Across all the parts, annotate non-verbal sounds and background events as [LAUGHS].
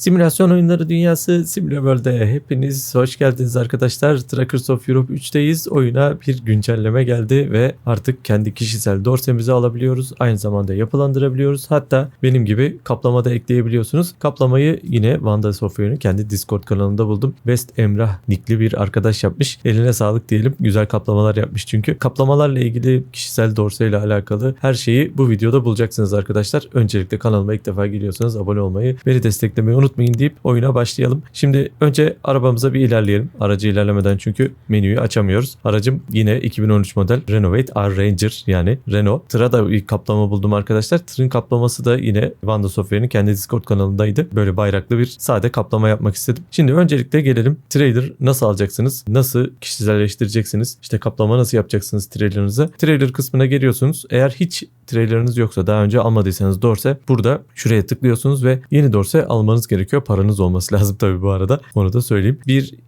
Simülasyon oyunları dünyası SimulaWorld'e hepiniz hoş geldiniz arkadaşlar. Trackers of Europe 3'teyiz. Oyuna bir güncelleme geldi ve artık kendi kişisel dorsemizi alabiliyoruz. Aynı zamanda yapılandırabiliyoruz. Hatta benim gibi kaplama da ekleyebiliyorsunuz. Kaplamayı yine Vanda Software'ın kendi Discord kanalında buldum. West Emrah nickli bir arkadaş yapmış. Eline sağlık diyelim. Güzel kaplamalar yapmış çünkü. Kaplamalarla ilgili kişisel dorse ile alakalı her şeyi bu videoda bulacaksınız arkadaşlar. Öncelikle kanalıma ilk defa geliyorsanız abone olmayı, beni desteklemeyi unutmayın deyip oyuna başlayalım. Şimdi önce arabamıza bir ilerleyelim. Aracı ilerlemeden çünkü menüyü açamıyoruz. Aracım yine 2013 model Renovate R Ranger yani Renault. Tır'a da bir kaplama buldum arkadaşlar. Tırın kaplaması da yine Vanda Software'ın kendi Discord kanalındaydı. Böyle bayraklı bir sade kaplama yapmak istedim. Şimdi öncelikle gelelim. Trailer nasıl alacaksınız? Nasıl kişiselleştireceksiniz? İşte kaplama nasıl yapacaksınız trailerınıza? Trailer kısmına geliyorsunuz. Eğer hiç trailerınız yoksa daha önce almadıysanız dorse burada şuraya tıklıyorsunuz ve yeni dorse almanız gerekiyor. Paranız olması lazım tabii bu arada. Onu da söyleyeyim. Bir 2,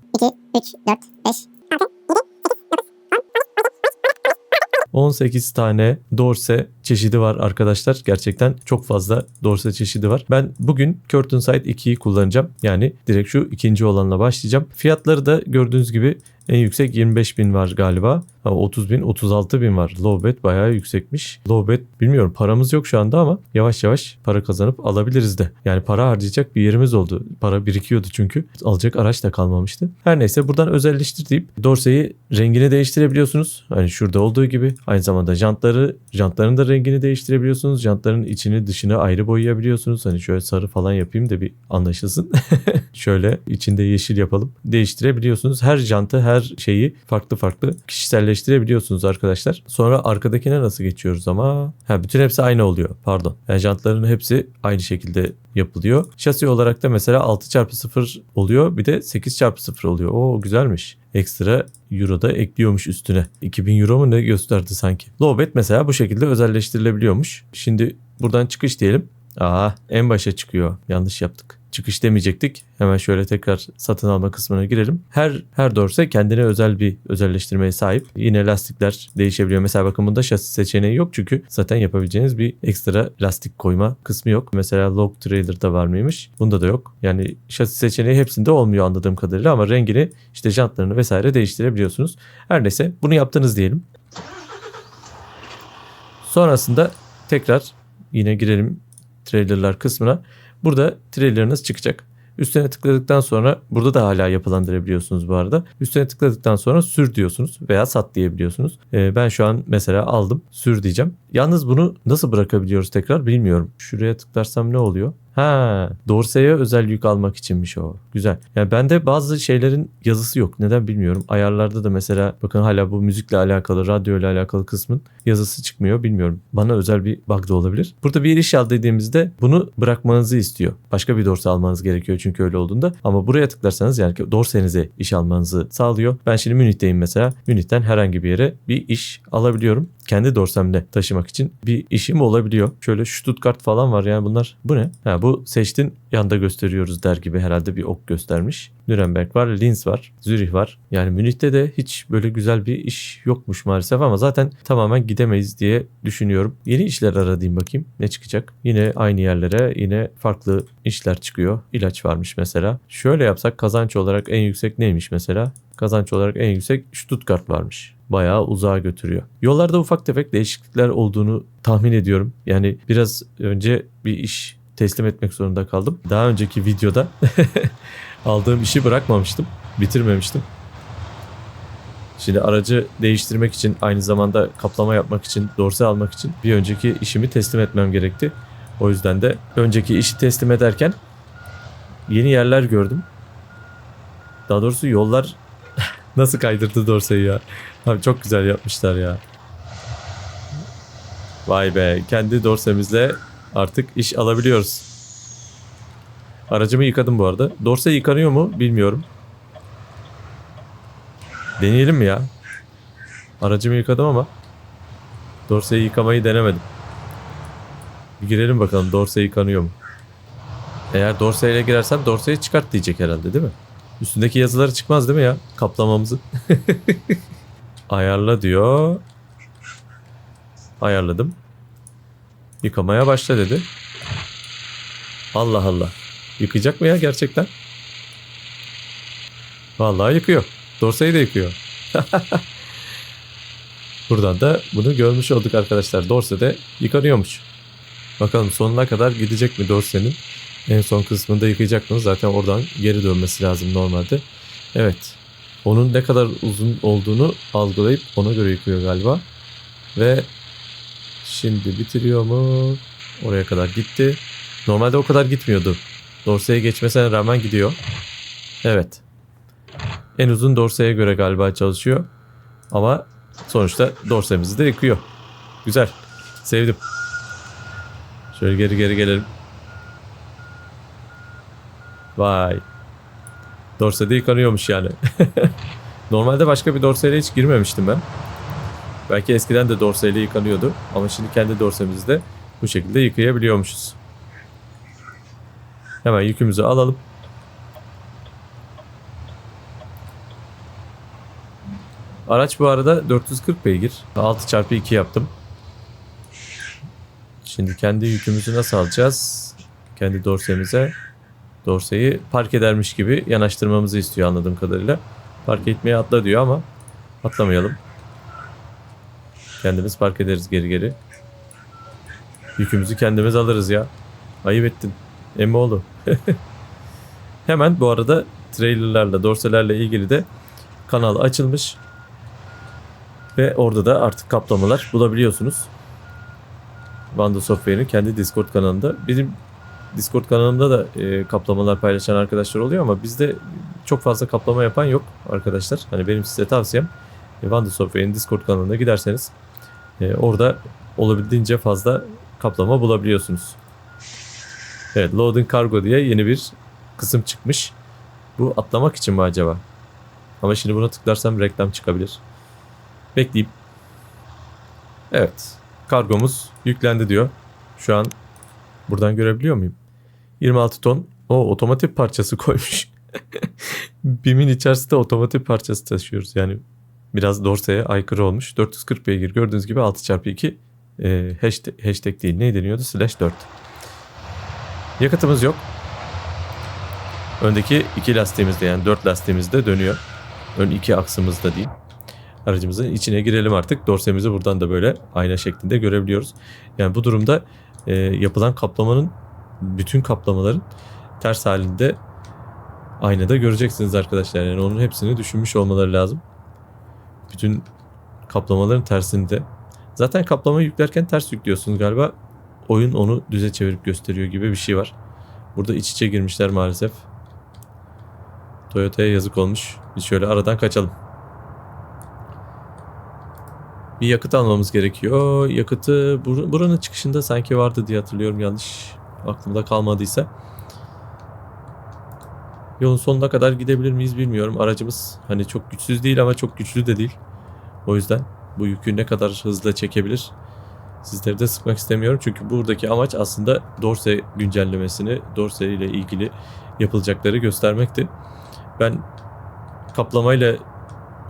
3, 4, 5, 18 tane dorse çeşidi var arkadaşlar. Gerçekten çok fazla dorse çeşidi var. Ben bugün Curtain Side 2'yi kullanacağım. Yani direkt şu ikinci olanla başlayacağım. Fiyatları da gördüğünüz gibi en yüksek 25 bin var galiba. Ha, 30 bin 36 bin var. Low bet bayağı yüksekmiş. Low bet bilmiyorum paramız yok şu anda ama yavaş yavaş para kazanıp alabiliriz de. Yani para harcayacak bir yerimiz oldu. Para birikiyordu çünkü. Alacak araç da kalmamıştı. Her neyse buradan özelleştir deyip dorseyi rengini değiştirebiliyorsunuz. Hani şurada olduğu gibi. Aynı zamanda jantları, jantların da rengini değiştirebiliyorsunuz. Jantların içini dışını ayrı boyayabiliyorsunuz. Hani şöyle sarı falan yapayım da bir anlaşılsın. [LAUGHS] şöyle içinde yeşil yapalım. Değiştirebiliyorsunuz. Her jantı, her şeyi farklı farklı kişiselleştirebiliyorsunuz arkadaşlar. Sonra arkadakine nasıl geçiyoruz ama? Ha bütün hepsi aynı oluyor. Pardon. Yani jantların hepsi aynı şekilde yapılıyor. Şasi olarak da mesela 6x0 oluyor. Bir de 8x0 oluyor. Oo güzelmiş. Ekstra euro da ekliyormuş üstüne. 2000 euro mu ne gösterdi sanki. Lowbet mesela bu şekilde özelleştirilebiliyormuş. Şimdi buradan çıkış diyelim. Aa en başa çıkıyor. Yanlış yaptık çıkış demeyecektik. Hemen şöyle tekrar satın alma kısmına girelim. Her her dorse kendine özel bir özelleştirmeye sahip. Yine lastikler değişebiliyor. Mesela bakın bunda şasi seçeneği yok çünkü zaten yapabileceğiniz bir ekstra lastik koyma kısmı yok. Mesela log trailer'da var mıymış? Bunda da yok. Yani şasi seçeneği hepsinde olmuyor anladığım kadarıyla ama rengini işte jantlarını vesaire değiştirebiliyorsunuz. Her neyse bunu yaptınız diyelim. Sonrasında tekrar yine girelim trailerlar kısmına. Burada trailerınız çıkacak. Üstüne tıkladıktan sonra burada da hala yapılandırabiliyorsunuz bu arada. Üstüne tıkladıktan sonra sür diyorsunuz veya sat diyebiliyorsunuz. Ee, ben şu an mesela aldım sür diyeceğim. Yalnız bunu nasıl bırakabiliyoruz tekrar bilmiyorum. Şuraya tıklarsam ne oluyor? Ha, Dorsey'e özel yük almak içinmiş o. Güzel. Yani bende bazı şeylerin yazısı yok. Neden bilmiyorum. Ayarlarda da mesela bakın hala bu müzikle alakalı, radyo ile alakalı kısmın yazısı çıkmıyor. Bilmiyorum. Bana özel bir bug da olabilir. Burada bir iş al dediğimizde bunu bırakmanızı istiyor. Başka bir dorse almanız gerekiyor çünkü öyle olduğunda. Ama buraya tıklarsanız yani dorsenize iş almanızı sağlıyor. Ben şimdi Münih'teyim mesela. Münih'ten herhangi bir yere bir iş alabiliyorum. Kendi dorsemle taşımak için bir işim olabiliyor. Şöyle Stuttgart falan var yani bunlar. Bu ne? Ha bu seçtin yanda gösteriyoruz der gibi herhalde bir ok göstermiş. Nürnberg var, Linz var, Zürih var. Yani Münih'te de hiç böyle güzel bir iş yokmuş maalesef ama zaten tamamen gidemeyiz diye düşünüyorum. Yeni işler aradayım bakayım ne çıkacak. Yine aynı yerlere yine farklı işler çıkıyor. İlaç varmış mesela. Şöyle yapsak kazanç olarak en yüksek neymiş mesela? Kazanç olarak en yüksek Stuttgart varmış bayağı uzağa götürüyor. Yollarda ufak tefek değişiklikler olduğunu tahmin ediyorum. Yani biraz önce bir iş teslim etmek zorunda kaldım. Daha önceki videoda [LAUGHS] aldığım işi bırakmamıştım. Bitirmemiştim. Şimdi aracı değiştirmek için aynı zamanda kaplama yapmak için, dorse almak için bir önceki işimi teslim etmem gerekti. O yüzden de önceki işi teslim ederken yeni yerler gördüm. Daha doğrusu yollar nasıl kaydırdı dorseyi ya. Abi çok güzel yapmışlar ya. Vay be kendi dorsemizle artık iş alabiliyoruz. Aracımı yıkadım bu arada. Dorse yıkanıyor mu bilmiyorum. Deneyelim mi ya? Aracımı yıkadım ama dorseyi yıkamayı denemedim. Bir girelim bakalım dorse yıkanıyor mu? Eğer dorseyle girersem dorseyi çıkart diyecek herhalde değil mi? Üstündeki yazıları çıkmaz değil mi ya? Kaplamamızı. [LAUGHS] Ayarla diyor. Ayarladım. Yıkamaya başla dedi. Allah Allah. Yıkayacak mı ya gerçekten? Vallahi yıkıyor. Dorsayı da yıkıyor. [LAUGHS] Buradan da bunu görmüş olduk arkadaşlar. Dorse de yıkanıyormuş. Bakalım sonuna kadar gidecek mi Dorse'nin? En son kısmında yıkayacak mı? Zaten oradan geri dönmesi lazım normalde. Evet. Onun ne kadar uzun olduğunu algılayıp ona göre yıkıyor galiba. Ve şimdi bitiriyor mu? Oraya kadar gitti. Normalde o kadar gitmiyordu. Dorseye geçmesine rağmen gidiyor. Evet. En uzun dorseye göre galiba çalışıyor. Ama sonuçta dorsemizi de yıkıyor. Güzel. Sevdim. Şöyle geri geri gelelim. Vay. Dorse de yıkanıyormuş yani. [LAUGHS] Normalde başka bir dorseyle hiç girmemiştim ben. Belki eskiden de dorseyle yıkanıyordu. Ama şimdi kendi dorsemizi de bu şekilde yıkayabiliyormuşuz. Hemen yükümüzü alalım. Araç bu arada 440 beygir. 6x2 yaptım. Şimdi kendi yükümüzü nasıl alacağız? Kendi dorsemize. Dorseyi park edermiş gibi yanaştırmamızı istiyor anladığım kadarıyla. Park etmeye atla diyor ama atlamayalım. Kendimiz park ederiz geri geri. Yükümüzü kendimiz alırız ya. Ayıp ettin. Emmoğlu. [LAUGHS] Hemen bu arada trailerlarla, dorselerle ilgili de kanal açılmış. Ve orada da artık kaplamalar bulabiliyorsunuz. Vanda Software'in kendi Discord kanalında. Benim Discord kanalımda da e, kaplamalar paylaşan arkadaşlar oluyor ama bizde çok fazla kaplama yapan yok arkadaşlar. Hani benim size tavsiyem e, Vanda Software'in Discord kanalına giderseniz e, orada olabildiğince fazla kaplama bulabiliyorsunuz. Evet Loading Cargo diye yeni bir kısım çıkmış. Bu atlamak için mi acaba? Ama şimdi buna tıklarsam reklam çıkabilir. Bekleyeyim. Evet. Kargomuz yüklendi diyor. Şu an buradan görebiliyor muyum? 26 ton. O otomotiv parçası [LAUGHS] koymuş. BİM'in içerisinde otomotiv parçası taşıyoruz. Yani biraz dorseye aykırı olmuş. 440 beygir gördüğünüz gibi 6x2 e, hashtag, hashtag değil ne deniyordu? Slash 4. Yakıtımız yok. Öndeki iki lastiğimizde yani dört lastiğimizde dönüyor. Ön iki aksımızda değil. Aracımızın içine girelim artık. Dorsemizi buradan da böyle ayna şeklinde görebiliyoruz. Yani bu durumda e, yapılan kaplamanın bütün kaplamaların ters halinde aynada göreceksiniz arkadaşlar. Yani onun hepsini düşünmüş olmaları lazım. Bütün kaplamaların tersinde. Zaten kaplama yüklerken ters yüklüyorsunuz galiba. Oyun onu düze çevirip gösteriyor gibi bir şey var. Burada iç içe girmişler maalesef. Toyota'ya yazık olmuş. Biz şöyle aradan kaçalım. Bir yakıt almamız gerekiyor. Yakıtı bur- buranın çıkışında sanki vardı diye hatırlıyorum yanlış aklımda kalmadıysa. Yolun sonuna kadar gidebilir miyiz bilmiyorum. Aracımız hani çok güçsüz değil ama çok güçlü de değil. O yüzden bu yükü ne kadar hızlı çekebilir sizleri de sıkmak istemiyorum. Çünkü buradaki amaç aslında Dorse güncellemesini, Dorse ile ilgili yapılacakları göstermekti. Ben kaplamayla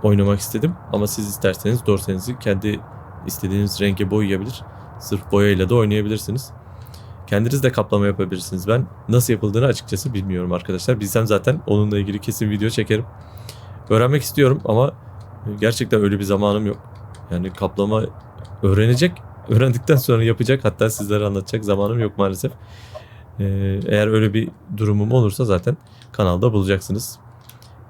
oynamak istedim ama siz isterseniz Dorse'nizi kendi istediğiniz renge boyayabilir. Sırf boyayla da oynayabilirsiniz. Kendiniz de kaplama yapabilirsiniz. Ben nasıl yapıldığını açıkçası bilmiyorum arkadaşlar. Bilsem zaten onunla ilgili kesin video çekerim. Öğrenmek istiyorum ama gerçekten öyle bir zamanım yok. Yani kaplama öğrenecek, öğrendikten sonra yapacak hatta sizlere anlatacak zamanım yok maalesef. Ee, eğer öyle bir durumum olursa zaten kanalda bulacaksınız.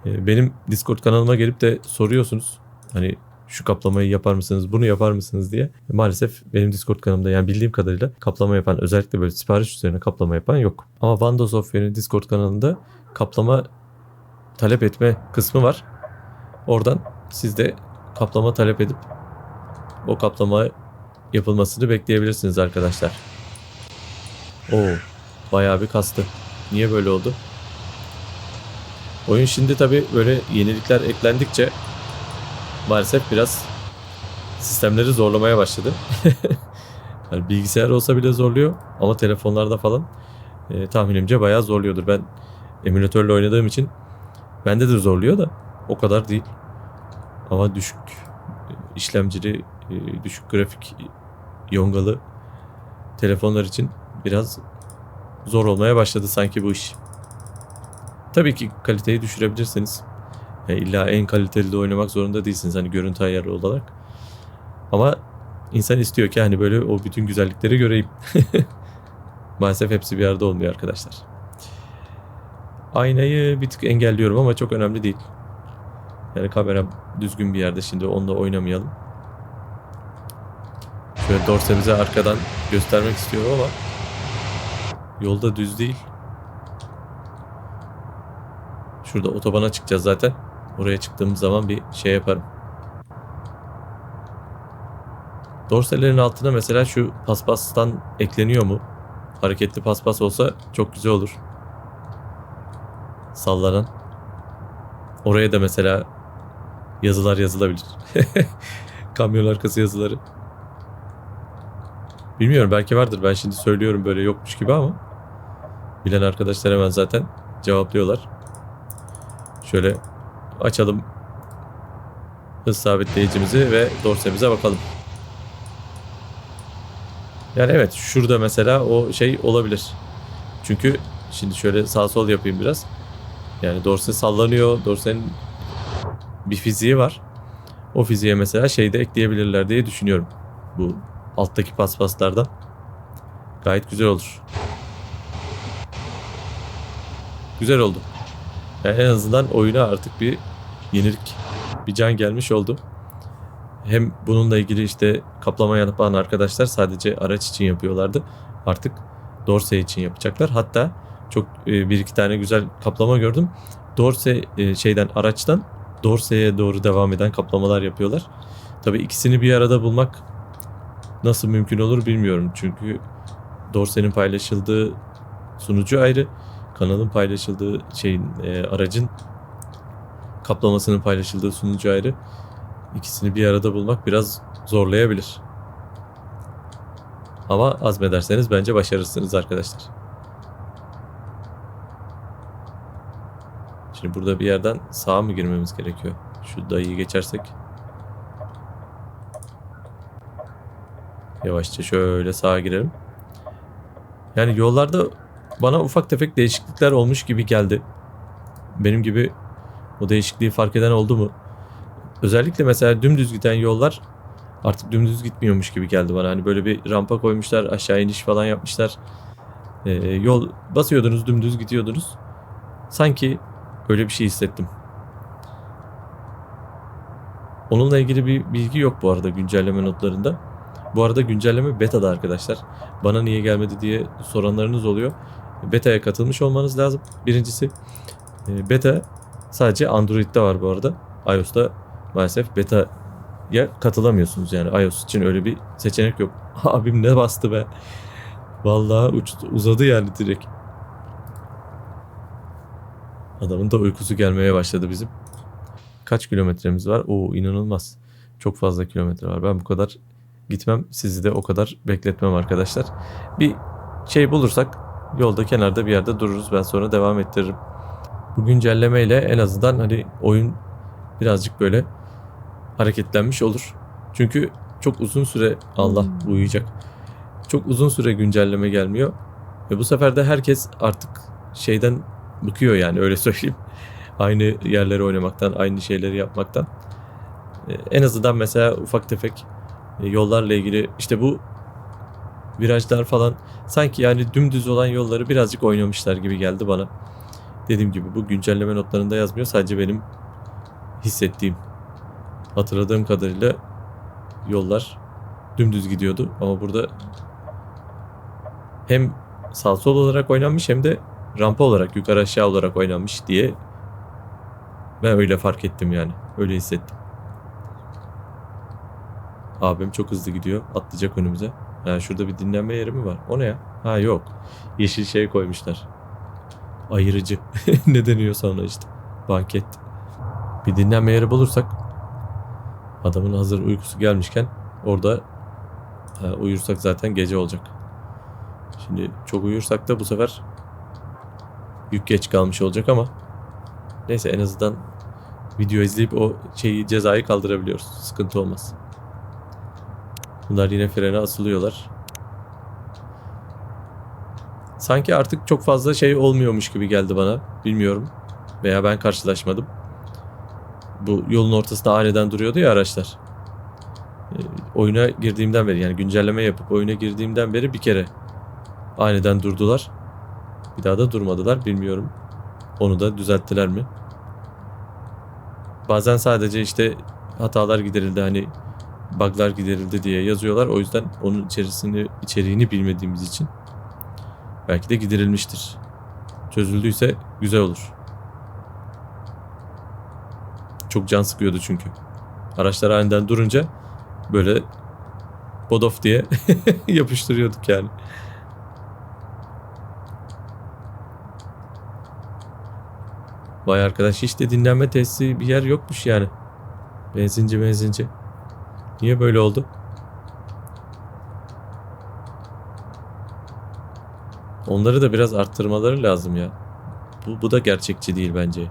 Ee, benim Discord kanalıma gelip de soruyorsunuz. Hani şu kaplamayı yapar mısınız, bunu yapar mısınız diye. Maalesef benim Discord kanalımda yani bildiğim kadarıyla kaplama yapan, özellikle böyle sipariş üzerine kaplama yapan yok. Ama Vanda Software'in Discord kanalında kaplama talep etme kısmı var. Oradan siz de kaplama talep edip o kaplama yapılmasını bekleyebilirsiniz arkadaşlar. Oo, bayağı bir kastı. Niye böyle oldu? Oyun şimdi tabi böyle yenilikler eklendikçe maalesef biraz sistemleri zorlamaya başladı. [LAUGHS] yani bilgisayar olsa bile zorluyor ama telefonlarda falan e, tahminimce bayağı zorluyordur. Ben emülatörle oynadığım için bende de zorluyor da o kadar değil. Ama düşük işlemcili, e, düşük grafik yongalı telefonlar için biraz zor olmaya başladı sanki bu iş. Tabii ki kaliteyi düşürebilirsiniz. Yani illa en kaliteli de oynamak zorunda değilsiniz hani görüntü ayarı olarak. Ama insan istiyor ki hani böyle o bütün güzellikleri göreyim. [LAUGHS] Maalesef hepsi bir arada olmuyor arkadaşlar. Aynayı bir tık engelliyorum ama çok önemli değil. Yani kamera düzgün bir yerde şimdi onunla oynamayalım. Şöyle dorsemize arkadan göstermek istiyorum ama yolda düz değil. Şurada otobana çıkacağız zaten. Oraya çıktığımız zaman bir şey yaparım. Dorsellerin altına mesela şu paspastan ekleniyor mu? Hareketli paspas olsa çok güzel olur. Sallanan. Oraya da mesela yazılar yazılabilir. [LAUGHS] Kamyon arkası yazıları. Bilmiyorum belki vardır. Ben şimdi söylüyorum böyle yokmuş gibi ama bilen arkadaşlar hemen zaten cevaplıyorlar. Şöyle açalım hız sabitleyicimizi ve dorsemize bakalım. Yani evet şurada mesela o şey olabilir. Çünkü şimdi şöyle sağ sol yapayım biraz. Yani dorse sallanıyor. Dorsenin bir fiziği var. O fiziğe mesela şey de ekleyebilirler diye düşünüyorum. Bu alttaki paspaslardan. Gayet güzel olur. Güzel oldu. Yani en azından oyuna artık bir yenilik, bir can gelmiş oldu. Hem bununla ilgili işte kaplama yapan arkadaşlar sadece araç için yapıyorlardı. Artık Dorse için yapacaklar. Hatta çok e, bir iki tane güzel kaplama gördüm. Dorse e, şeyden araçtan Dorse'ye doğru devam eden kaplamalar yapıyorlar. Tabii ikisini bir arada bulmak nasıl mümkün olur bilmiyorum. Çünkü Dorse'nin paylaşıldığı sunucu ayrı, kanalın paylaşıldığı şeyin e, aracın kaplamasının paylaşıldığı sunucu ayrı. İkisini bir arada bulmak biraz zorlayabilir. Ama azmederseniz bence başarırsınız arkadaşlar. Şimdi burada bir yerden sağa mı girmemiz gerekiyor? Şu dayıyı geçersek. Yavaşça şöyle sağa girelim. Yani yollarda bana ufak tefek değişiklikler olmuş gibi geldi. Benim gibi o değişikliği fark eden oldu mu? Özellikle mesela dümdüz giden yollar artık dümdüz gitmiyormuş gibi geldi bana. Hani böyle bir rampa koymuşlar, aşağı iniş falan yapmışlar. Ee, yol basıyordunuz, dümdüz gidiyordunuz. Sanki öyle bir şey hissettim. Onunla ilgili bir bilgi yok bu arada güncelleme notlarında. Bu arada güncelleme beta'da arkadaşlar. Bana niye gelmedi diye soranlarınız oluyor. Beta'ya katılmış olmanız lazım. Birincisi e, beta sadece Android'de var bu arada. iOS'ta maalesef beta'ya katılamıyorsunuz yani iOS için öyle bir seçenek yok. [LAUGHS] Abim ne bastı be. Vallahi uçtu, uzadı yani direkt. Adamın da uykusu gelmeye başladı bizim. Kaç kilometremiz var? Oo inanılmaz. Çok fazla kilometre var. Ben bu kadar gitmem. Sizi de o kadar bekletmem arkadaşlar. Bir şey bulursak yolda kenarda bir yerde dururuz. Ben sonra devam ettiririm. Bu güncellemeyle en azından hani oyun birazcık böyle hareketlenmiş olur. Çünkü çok uzun süre Allah uyuyacak. Çok uzun süre güncelleme gelmiyor. Ve bu sefer de herkes artık şeyden bıkıyor yani öyle [LAUGHS] söyleyeyim. Aynı yerleri oynamaktan, aynı şeyleri yapmaktan. Ee, En azından mesela ufak tefek e, yollarla ilgili işte bu virajlar falan sanki yani dümdüz olan yolları birazcık oynamışlar gibi geldi bana. Dediğim gibi bu güncelleme notlarında yazmıyor. Sadece benim hissettiğim. Hatırladığım kadarıyla yollar dümdüz gidiyordu ama burada hem sağ sol olarak oynanmış hem de rampa olarak yukarı aşağı olarak oynanmış diye ben öyle fark ettim yani. Öyle hissettim. Abim çok hızlı gidiyor. Atlayacak önümüze. Ha, şurada bir dinlenme yeri mi var? O ne ya? Ha yok. Yeşil şey koymuşlar. Ayırıcı. [LAUGHS] ne deniyor sonra işte. Banket. Bir dinlenme yeri bulursak adamın hazır uykusu gelmişken orada ha, uyursak zaten gece olacak. Şimdi çok uyursak da bu sefer yük geç kalmış olacak ama neyse en azından video izleyip o şeyi cezayı kaldırabiliyoruz. Sıkıntı olmaz. Bunlar yine frene asılıyorlar. Sanki artık çok fazla şey olmuyormuş gibi geldi bana. Bilmiyorum. Veya ben karşılaşmadım. Bu yolun ortasında aniden duruyordu ya araçlar. Ee, oyuna girdiğimden beri yani güncelleme yapıp oyuna girdiğimden beri bir kere aniden durdular. Bir daha da durmadılar bilmiyorum. Onu da düzelttiler mi? Bazen sadece işte hatalar giderildi hani bug'lar giderildi diye yazıyorlar. O yüzden onun içerisini içeriğini bilmediğimiz için belki de giderilmiştir. Çözüldüyse güzel olur. Çok can sıkıyordu çünkü. Araçlar aniden durunca böyle bodof diye [LAUGHS] yapıştırıyorduk yani. Vay arkadaş hiç de dinlenme tesisi bir yer yokmuş yani. Benzinci benzinci. Niye böyle oldu? Onları da biraz arttırmaları lazım ya. Bu, bu da gerçekçi değil bence.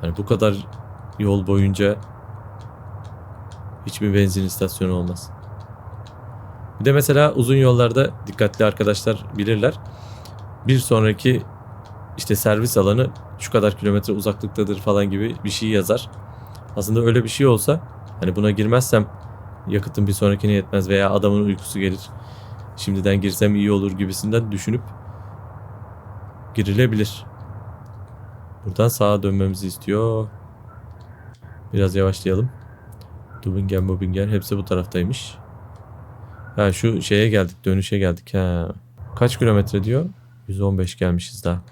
Hani bu kadar yol boyunca hiçbir benzin istasyonu olmaz. Bir de mesela uzun yollarda dikkatli arkadaşlar bilirler. Bir sonraki işte servis alanı şu kadar kilometre uzaklıktadır falan gibi bir şey yazar. Aslında öyle bir şey olsa hani buna girmezsem yakıtın bir sonrakine yetmez veya adamın uykusu gelir. Şimdiden girsem iyi olur gibisinden düşünüp girilebilir. Buradan sağa dönmemizi istiyor. Biraz yavaşlayalım. Dubingen, Bobingen hepsi bu taraftaymış. Ha şu şeye geldik, dönüşe geldik. Ha. Kaç kilometre diyor? 115 gelmişiz daha.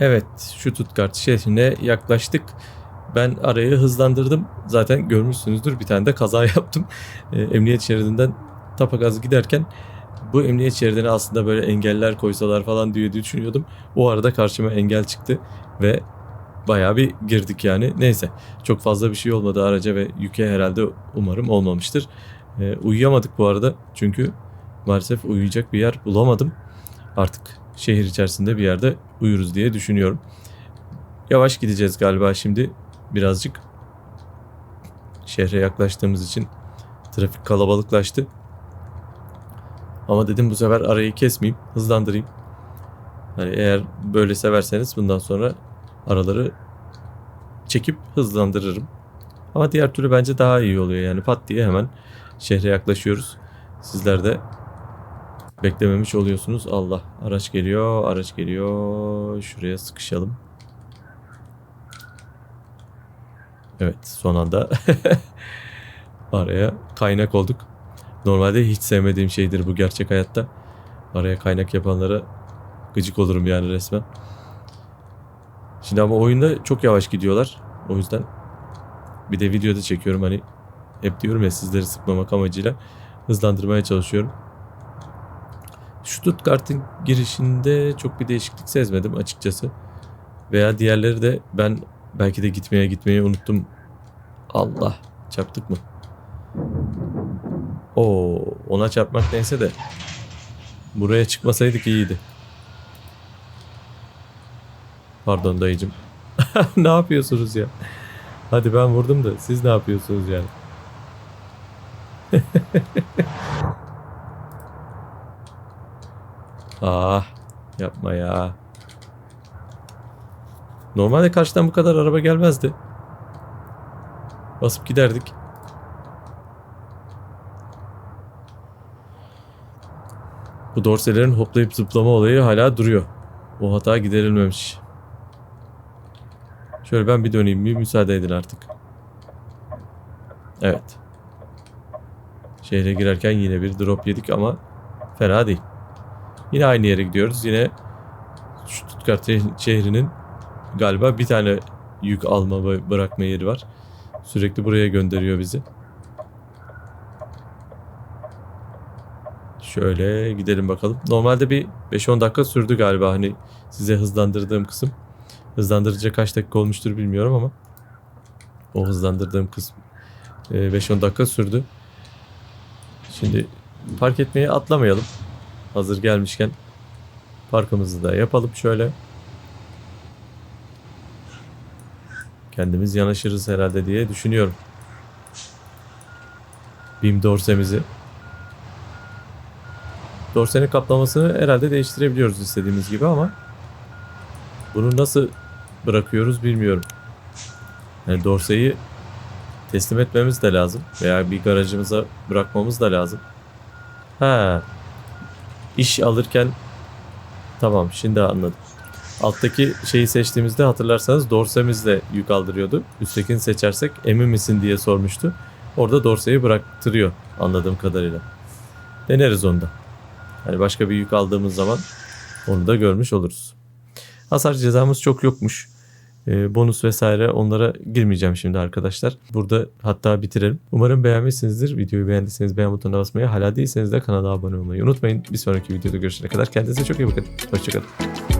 Evet, şu Stuttgart şehrine yaklaştık. Ben arayı hızlandırdım. Zaten görmüşsünüzdür bir tane de kaza [LAUGHS] yaptım. Ee, emniyet şeridinden tapagaz giderken bu emniyet şeridine aslında böyle engeller koysalar falan diye düşünüyordum. O arada karşıma engel çıktı ve bayağı bir girdik yani. Neyse çok fazla bir şey olmadı araca ve yüke herhalde umarım olmamıştır. Ee, uyuyamadık bu arada çünkü maalesef uyuyacak bir yer bulamadım. Artık şehir içerisinde bir yerde uyuruz diye düşünüyorum. Yavaş gideceğiz galiba şimdi birazcık. Şehre yaklaştığımız için trafik kalabalıklaştı. Ama dedim bu sefer arayı kesmeyeyim, hızlandırayım. Hani eğer böyle severseniz bundan sonra araları çekip hızlandırırım. Ama diğer türlü bence daha iyi oluyor yani pat diye hemen şehre yaklaşıyoruz. Sizler de beklememiş oluyorsunuz. Allah araç geliyor, araç geliyor. Şuraya sıkışalım. Evet son anda [LAUGHS] araya kaynak olduk. Normalde hiç sevmediğim şeydir bu gerçek hayatta. Araya kaynak yapanlara gıcık olurum yani resmen. Şimdi ama oyunda çok yavaş gidiyorlar. O yüzden bir de videoda çekiyorum hani hep diyorum ya sizleri sıkmamak amacıyla hızlandırmaya çalışıyorum. Stuttgart'ın girişinde çok bir değişiklik sezmedim açıkçası. Veya diğerleri de ben belki de gitmeye gitmeyi unuttum. Allah çarptık mı? Oo, ona çarpmak neyse de buraya çıkmasaydık iyiydi. Pardon dayıcım. [LAUGHS] ne yapıyorsunuz ya? Hadi ben vurdum da siz ne yapıyorsunuz yani? [LAUGHS] ah yapma ya. Normalde karşıdan bu kadar araba gelmezdi. Basıp giderdik. Bu dorselerin hoplayıp zıplama olayı hala duruyor. O hata giderilmemiş. Şöyle ben bir döneyim bir müsaade edin artık. Evet. Şehre girerken yine bir drop yedik ama fena değil. Yine aynı yere gidiyoruz. Yine Stuttgart şehrinin galiba bir tane yük alma bı- bırakma yeri var. Sürekli buraya gönderiyor bizi. Şöyle gidelim bakalım. Normalde bir 5-10 dakika sürdü galiba hani size hızlandırdığım kısım. Hızlandırıcı kaç dakika olmuştur bilmiyorum ama o hızlandırdığım kısım e, 5-10 dakika sürdü. Şimdi park etmeyi atlamayalım. Hazır gelmişken parkımızı da yapalım şöyle. Kendimiz yanaşırız herhalde diye düşünüyorum. Bim dorsemizi. Dorsenin kaplamasını herhalde değiştirebiliyoruz istediğimiz gibi ama bunu nasıl bırakıyoruz bilmiyorum. Yani dorseyi teslim etmemiz de lazım veya bir garajımıza bırakmamız da lazım. Ha. İş alırken tamam şimdi anladım. Alttaki şeyi seçtiğimizde hatırlarsanız dorsemizle yük aldırıyordu. Üsttekini seçersek emin misin diye sormuştu. Orada dorseyi bıraktırıyor anladığım kadarıyla. Deneriz onda. Hani başka bir yük aldığımız zaman onu da görmüş oluruz. Hasar cezamız çok yokmuş. Ee, bonus vesaire onlara girmeyeceğim şimdi arkadaşlar. Burada hatta bitirelim. Umarım beğenmişsinizdir. Videoyu beğendiyseniz beğen butonuna basmayı, hala değilseniz de kanala abone olmayı unutmayın. Bir sonraki videoda görüşene kadar kendinize çok iyi bakın. Hoşçakalın.